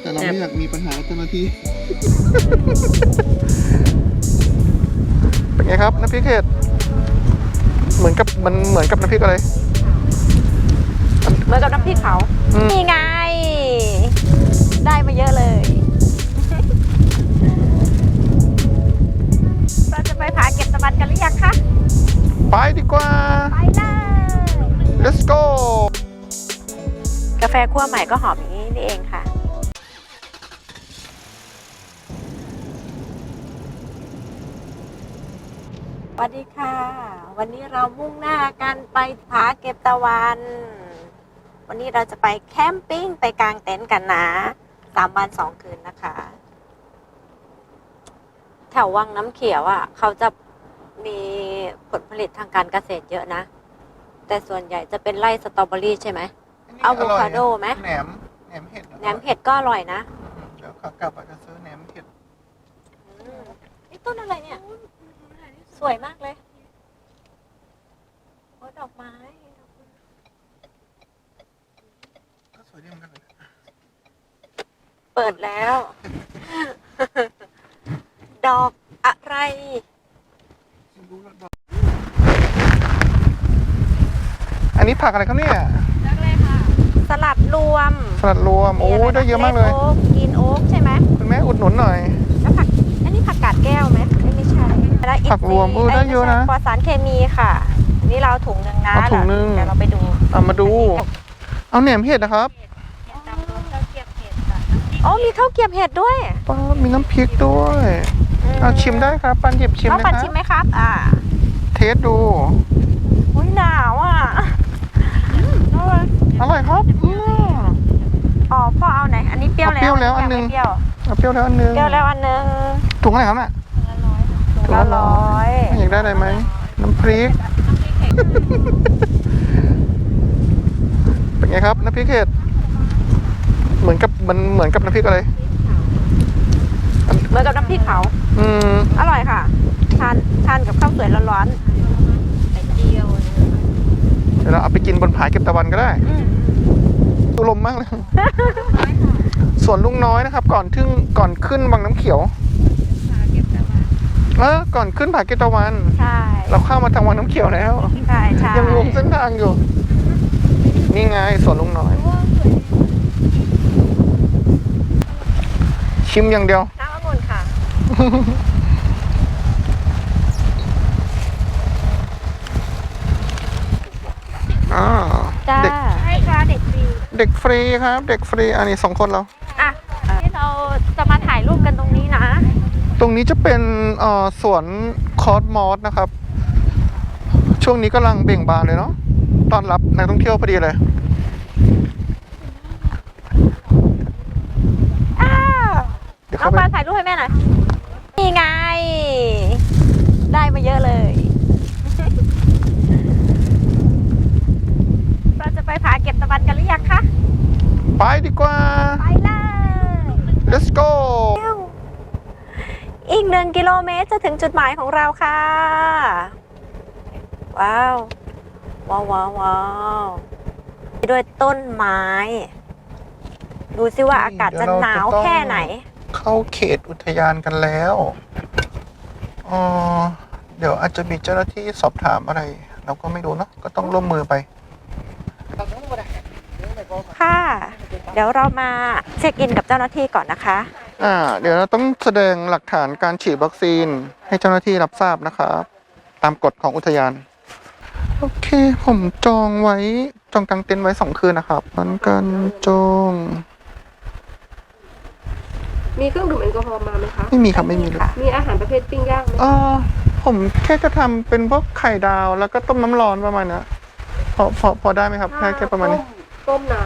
แต่เราไม่อยากมีปัญหากับเจ้าหน้าที่ เป็นไงครับน้ำพริกเห็ดเหมือนกับมันเหมือนกับน้ำพริกอะไร เหมือนกับน้ำพริกเผาอืม นี่ไง ได้มาเยอะเลย เราจะไปผาเก็บตะวันกันหรือยังคะ ไปดีกว่า ไปเลย let's go กาแฟคั่วใหม่ก็หอมอย่าง นี้นี่เองค่ะสวัสดีค่ะ วันนี้เรามุ่งหน้ากันไปผาเก็บตะวัน วันนี้เราจะไปแคมปิ้งไปกางเต็นท์กันนะสามวันสองคืนนะคะ แถววังน้ำเขียวอะ เขาจะมีผลผลิตทางการเกษตรเยอะนะ แต่ส่วนใหญ่จะเป็นไร่สตรอเบอรี่ใช่ไหมอะโวคาโดไหมแหนม แหนมเห็ดแหนมเห็ดก็อร่อยนะอืมเดี๋ยวขากลับอาจจะซื้อแหนมเห็ดนี่ต้นอะไรเนี่ย สวยมากเลยโอ้ดอกไม้ก็สวยดีเหมือนกันเลยเปิดแล้ว ดอกอะไร ไม่รู้แล้วดอกอันนี้ผักอะไรครับเนี่ย สลัดรวมสลัดรวมโอ้มีไรนได้เยอะมากเลยโอ๊กกินโอ๊กใช่ไหมคุณแม่อุดหนุนหน่อยแล้วผักอันนี้ผักกาดแก้วไหมเอ้ยไม่ใช่แล้วผักรวมนทเออได้เยอะนะปลอดสารเคมีค่ะอันนี้เราถุงหนึ่งนะเอาถุงหนึ่งเดี๋ยวเราไปดูเอามาดู เอาแหนมเห็ดนะครับอ๋อมีข้าวเกรียบเห็ดด้วยป้ามีน้ำพริกด้วยเอาชิมได้ครับ ปันหยิบชิมน้องนะปันครัชิบมไหมครับ อ่า เทสดูอุ้ยหนาวอะ อร่อยครับอืมอ๋อพ่อเอาไหน อันนี้เปรี้ยวแล้วเอาเปรี้ยวแล้วอันหนึ่งไม่เปรี้ยวเอาเปรี้ยวแล้วอันนึงเปรี้ยวแล้วอันหนึงถุงอะไรครับน่ะถุงละร้อยอยากได้อะไรไหมน้ำพริก เป็นไงครับน้ำพริกเห็ดเหมือนกับมันเหมือนกับน้ำพริกอะไร เหมือนกับน้ำพริกเผาอืม อร่อยค่ะ ทานทานกับข้าวสวยร้อนๆไข่เจียวเดี๋ยวเราเอาไปกินบนผาเก็บตะวันก็ได้อืมตุลมมากเลยส่วนลุงน้อยนะครับ ก่อนทึ่งก่อนขึ้นวังน้ำเขียวเออก่อนขึ้นผาเก็บตะวันใช่เราเข้ามาทางวังน้ำเขียวแล้วใช่ใช่ยังงงเส้นทางอยู่ นี่ไงสวนลุงน้อย ชิมอย่างเดียวน้ำองุ่นค่ะ อ่า จ้า เด็ก ให้ค่ะเด็กฟรี เด็กฟรีครับ เด็กฟรีอันนี้สองคนเรา อะที่เราจะมาถ่ายรูปกันตรงนี้นะ ตรงนี้จะเป็นเอ่อสวนคอสมอสนะครับ ช่วงนี้กำลังเบ่งบานเลยเนาะต้อนรับนักท่องเที่ยวพอดีเลยอ้าวเดี๋ยวน้อเข้างไปปลาถ่ายรูปให้แม่หน่อย นี่ไง ได้มาเยอะเลย เราจะไปผาเก็บตะวันกันหรือยังคะ ไปดี กว่า ไปเลย let's go อีกหนึ่งกิโลเมตรจะถึงจุดหมายของเราค่ะ ว้าว ว้าวว้าวว้าวด้วยต้นไม้ ดูซิว่าอากาศจะหนาวแค่ไหน เข้าเขตอุทยานกันแล้วอ๋อเดี๋ยวอาจจะมีเจ้าหน้าที่สอบถามอะไร เราก็ไม่รู้เนาะก็ต้องร่วมมือไป ค่ะ เดี๋ยวเรามาเช็คอินกับเจ้าหน้าที่ก่อนนะคะอ่าเดี๋ยวเราต้องแสดงหลักฐานการฉีดวัคซีนให้เจ้าหน้าที่รับทราบนะครับ ตามกฎของอุทยาน โอเค ผมจองไว้จองกางเต็นท์ไว้สองคืนนะครับนั้นกันจองมีเครื่องดื่มแอลกอฮอล์มาไหมคะ ไม่มีครับไม่มีเลยค่ะมีอาหารประเภทปิ้งย่างไหมเออผมแค่จะทำเป็นพวกไข่ดาวแล้วก็ต้มน้ำร้อนประมาณเนี้ยพอพอพอได้ไหมครับแค่แค่ประมาณนี้ ต้มน้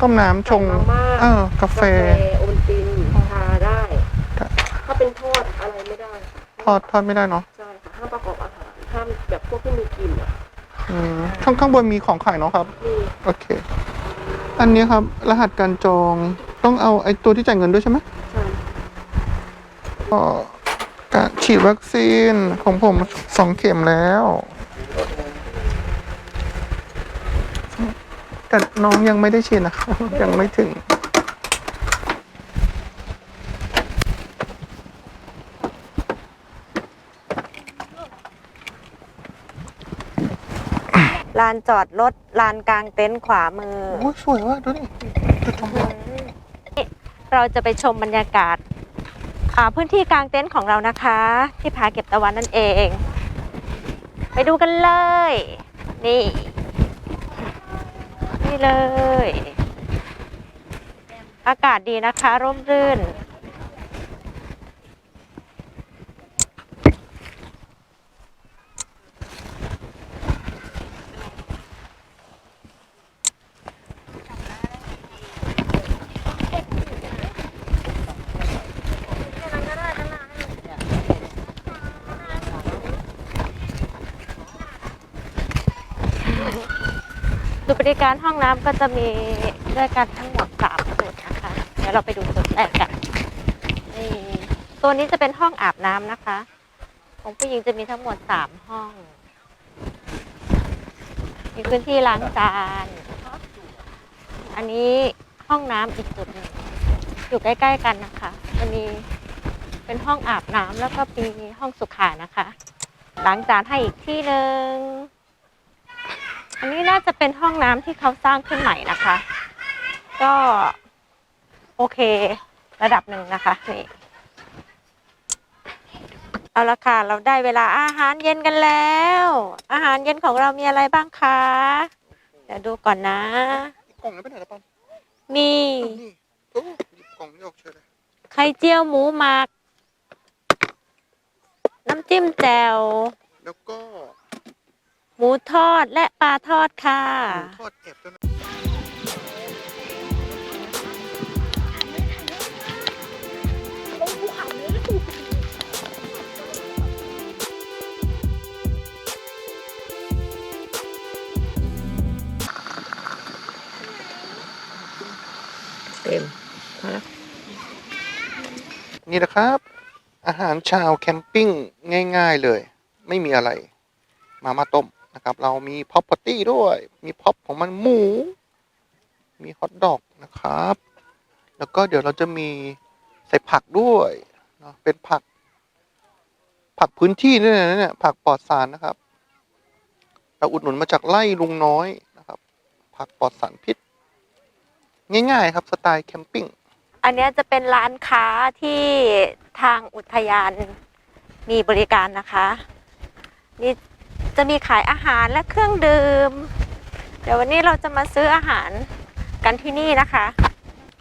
ต้มน้ำำชงใส่มาม่าเออกาแฟโอนตินชาได้ครับถ้าเป็นทอดอะไรไม่ได้ค่ะทอดทอดไม่ได้เนาะใช่ค่ะห้ามประกอบอาหารห้ามแบบพวกที่มีกลิ่นอะอืมข้างข้างบนมีของขายเนาะครับมีโอเค อันนี้ครับ รหัสการจองต้องเอาไอ้ตัวที่จ่ายเงินด้วยใช่ไหมใช่ก็การฉีดวัคซีนของผมสองเข็มแล้ว แต่น้องยังไม่ได้ชินนะยังไม่ถึง ลานจอดรถลานกลางเต็นท์ขวามือ โอ้ยสวยมากดูนี่ตรงเราจะไปชมบรรยากาศาพื้นที่กลางเต็นท์ของเรานะคะ ที่ผาเก็บตะวันนั่นเอง ไปดูกันเลย นี่ เลย อากาศดีนะคะ ร่มรื่น จุดบริการห้องน้ำก็จะมีด้วยกันทั้งหมดสามจุดนะคะ เดี๋ยวเราไปดูจุดแรกกันนี่ตัวนี้จะเป็นห้องอาบน้ำนะคะ ของผู้หญิงจะมีทั้งหมดสามห้อง มีพื้นที่ล้างจาน อันนี้ห้องน้ำอีกจุดหนึ่งอยู่ใกล้ ๆ กันนะคะจะมีเป็นห้องอาบน้ำแล้วก็มีห้องสุขานะคะล้างจานให้อีกที่หนึ่ง อันนี้น่าจะเป็นห้องน้ำที่เขาสร้างขึ้นใหม่นะคะ ก็โอเค ระดับหนึ่งนะคะนี่เอาละค่ะ เราได้เวลาอาหารเย็นกันแล้ว อาหารเย็นของเรามีอะไรบ้างคะเดี๋ยวดูก่อนนะ กล่องนั้นไปไหนละปันมีนี่โอ้หยิบกล่องนี้ออกเฉยเลยไข่เจียวหมูหมัก น้ำจิ้มแจ่วแล้วก็ห มูทอดและปลาทอดค่ะหมูทอดแอบด้วยนะเต็มนี่นะครับ อาหารชาวแคมปิ้งง่าย ๆเลย ไม่มีอะไร มาม่าต้ม นะครับ เรามีพ็อปปาตี้ด้วย มีพ็อปของมันหมู มีฮอทดอกนะครับ แล้วก็เดี๋ยวเราจะมีใส่ผักด้วยเนาะเป็นผัก ผักพื้นที่นี่นะเนี่ยผักปลอดสารนะครับ เราอุดหนุนมาจากไร่ลุงน้อยนะครับ ผักปลอดสารพิษ ง่ายๆ ครับสไตล์แคมปิ้งอันเนี้ยจะเป็นร้านค้าที่ทางอุทยานมีบริการนะคะ นี่ จะมีขายอาหารและเครื่องดื่ม เดี๋ยววันนี้เราจะมาซื้ออาหารกันที่นี่นะคะ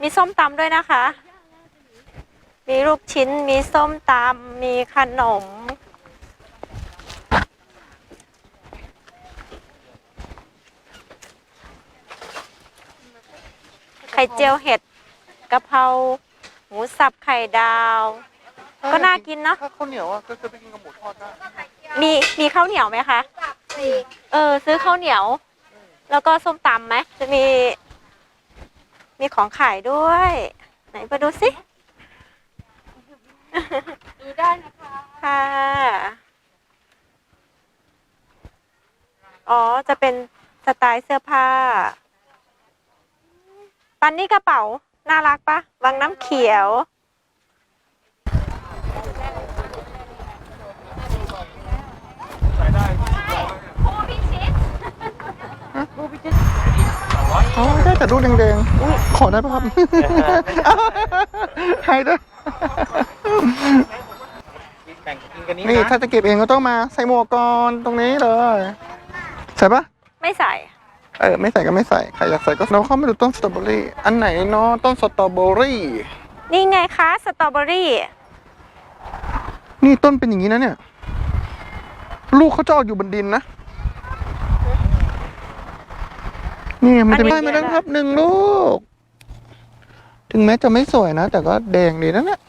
มีส้มตำด้วยนะคะ มีลูกชิ้น มีส้มตำ มีขนม ไข่เจียวเห็ดกะเพราหมูสับไข่ดาว ก็น่ากินเนอะถ้าข้าวเหนียวอะก็จะไปกินกับหมูทอดได้ มีมีข้าวเหนียวไหมคะ เออ ซื้อข้าวเหนียว แล้วก็ส้มตำไหมจะมี มีของขายด้วย ไหนไปดูสิ ดูได้นะคะค่ะ อ๋อ จะเป็นสไตล์เสื้อผ้า ปันนี่กระเป๋า น่ารักปะวังน้ำเขียว อ๋อได้แต่รูปแดงๆอุ๊ยขอได้ปะครับ ให้ด้วย แบ่งกินกันนี้นี่นะถ้าจะเก็บเองก็ต้องมาใส่หมวกก่อนตรงนี้เลยใส่ปะไม่ใส่ เออไม่ใส่ก็ไม่ใส่ใครอยากใส่ก็เราเข้ามาดูต้นสตรอเบอรี่อันไหนเนาะต้นสตรอเบอรี่ นี่ไงคะสตรอเบอรี่ นี่ต้นเป็นอย่างนี้นะเนี่ย ลูกเขาจะออกอยู่บนดินนะ นี่มันจะอันนี้ได้มาแล้วครับหนึ่งลูก ถึงแม้จะไม่สวยนะ แต่ก็แดงดีนะเนี่ย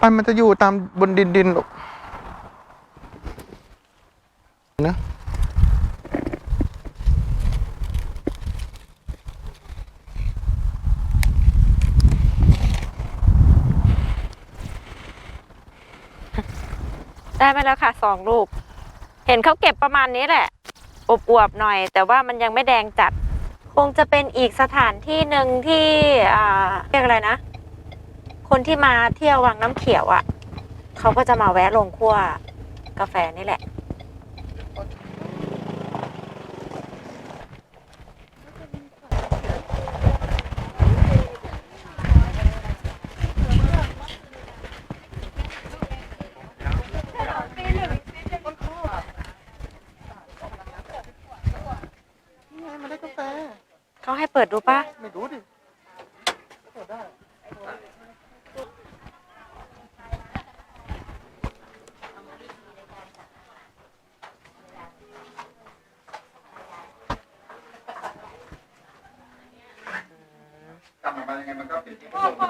ปันมันจะอยู่ตามบนดินดินๆลูกนะได้มาแล้วค่ะสองลูก เห็นเขาเก็บประมาณนี้แหละ อบอวบหน่อย แต่ว่ามันยังไม่แดงจัด คงจะเป็นอีกสถานที่หนึ่งที่เรียกอะไรนะ คนที่มาเที่ยววังน้ำเขียวอะ่ะเขาก็จะมาแวะลงคั่วกาแฟนี่แหละ ปิดดูป่ะ ไม่รู้ดิเปิดได้กลับมายังไงมันก็เป็นที่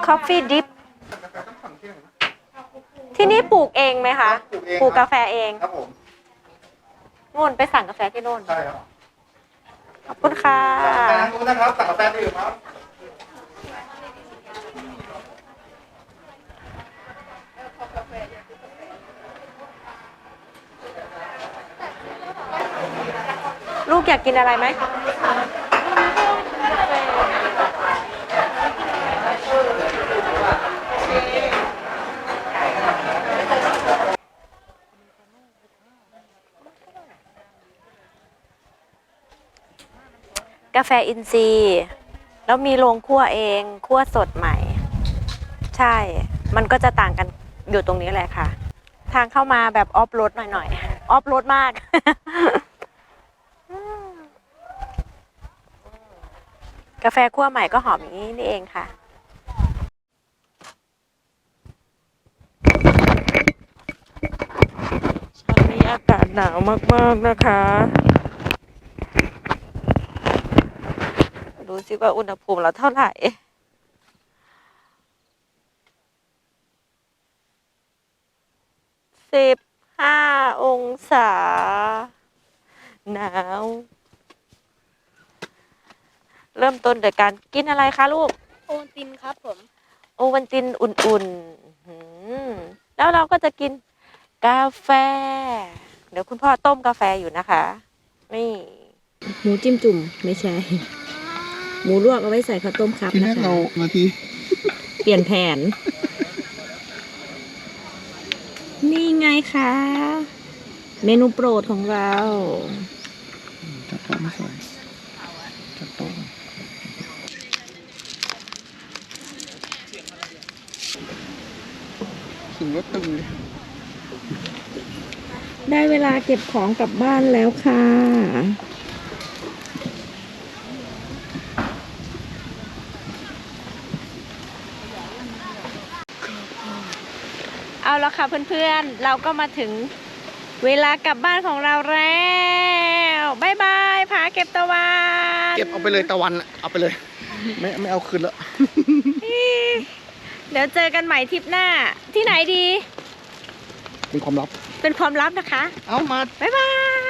Coffee Dip กาแฟต้องสั่งที่ไหนนะที่นี่ปลูกเองไหมคะ ปลูกเองปลูกครักาบแฟเองครับผมนู่นไปสั่งกาแฟที่นู่นใช่ครับข อบคุณค่ะสั่งกาแฟนู้นนะครับสั่งกาแฟดื่มครับลูกอยากกินอะไรไหม กาแฟอินทรีย์แล้วมีโรงคั่วเองคั่วสดใหม่ ใช่ มันก็จะต่างกันอยู่ตรงนี้แหละค่ะ ทางเข้ามาแบบออฟโรดหน่อยๆออฟโรดมากกาแฟคั่วใหม่ก็หอมอย่างนี้นี่เองค่ะช่วงนี้อากาศหนาวมาก ๆ นะคะ ดูสิว่าอุณหภูมิเราเท่าไหร่ สิบห้าองศา หนาว เริ่มต้นโดยการกินอะไรคะลูก โอนตินครับผม โอวันตินอุ่นๆหืมแล้วเราก็จะกินกาแฟ เดี๋ยวคุณพ่อต้มกาแฟอยู่นะคะ นี่ หมูจิ้มจุ่มไม่ใช่ หมูลวกเอาไว้ใส่ข้าวต้มครับทีนะนี้คะเรามาทีเปลี่ยนแผน นี่ไงคะ เมนูโปรดของเรา จัดโต๊ะไม่ใส่จัดโต๊ะถึงรถตึงเลยได้เวลาเก็บของกลับบ้านแล้วค่ะ เอาละค่ะเพื่อนๆ เราก็มาถึงเวลากลับบ้านของเราแล้วบายบายผาเก็บตะวันเก็บเอาไปเลยตะวันอะเอาไปเลย ไม่ไม่เอาคืนแล้วเดี๋ยวเจอกันใหม่ทริปหน้า ที่ไหนดี เป็นความลับ เป็นความลับนะคะ เอามา บ๊ายบาย